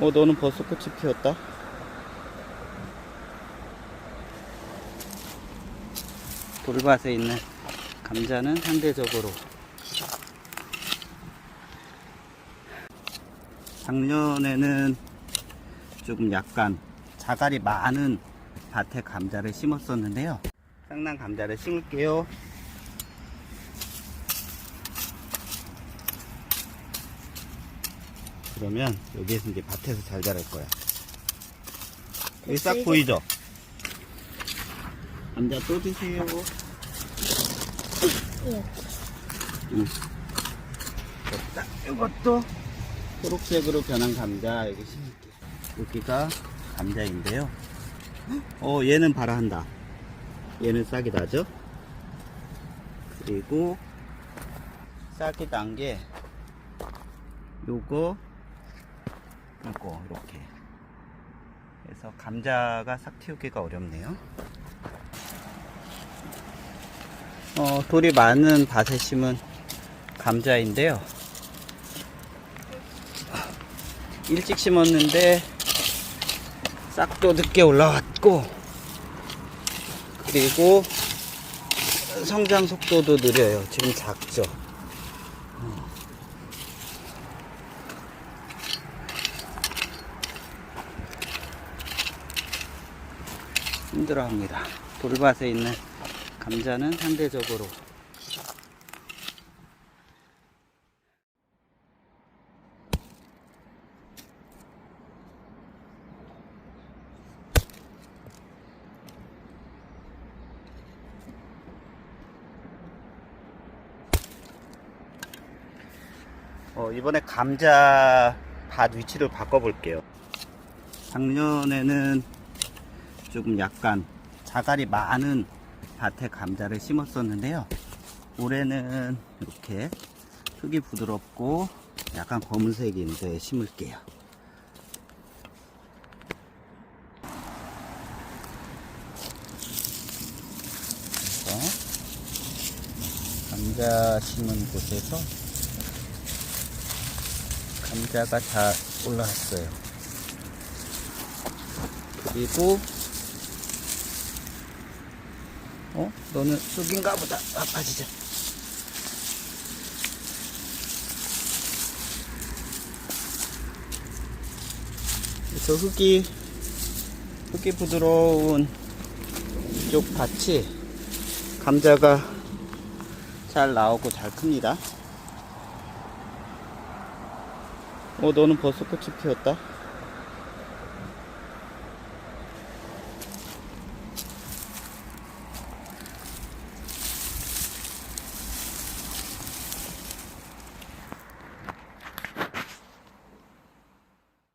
어, 너는 벌써 꽃이 피었다. 돌밭에 있는 감자는 상대적으로 작년에는 조금 약간 자갈이 많은 밭에 감자를 심었었는데요. 쌍난 감자를 심을게요. 그러면 여기에서 이제 밭에서 잘 자랄 거야. 여기 싹 이거- 보이죠? 감자 또 드세요. 예. 응. 자, 이것도 초록색으로 변한 감자 여기 심을게요. 여기가 감자인데요. 어, 얘는 발아한다. 얘는 싹이 나죠? 그리고 싹이 난 게 요거 요거 이렇게 그래서 감자가 싹 틔우기가 어렵네요. 어, 돌이 많은 밭에 심은 감자인데요. 일찍 심었는데 싹도 늦게 올라왔고 그리고 성장 속도도 느려요. 지금 작죠. 힘들어합니다. 돌밭에 있는 감자는 상대적으로 어, 이번에 감자 밭 위치를 바꿔볼게요. 작년에는 조금 약간 자갈이 많은 밭에 감자를 심었었는데요. 올해는 이렇게 흙이 부드럽고 약간 검은색인데 심을게요. 감자 심은 곳에서 감자가 잘 올라왔어요. 그리고 어? 너는 쑥인가 보다. 아, 빠지자. 저 흙이 흙이 부드러운 이쪽 밭이 감자가 잘 나오고 잘 큽니다. 어, 너는 벌써 꽃이 피었다.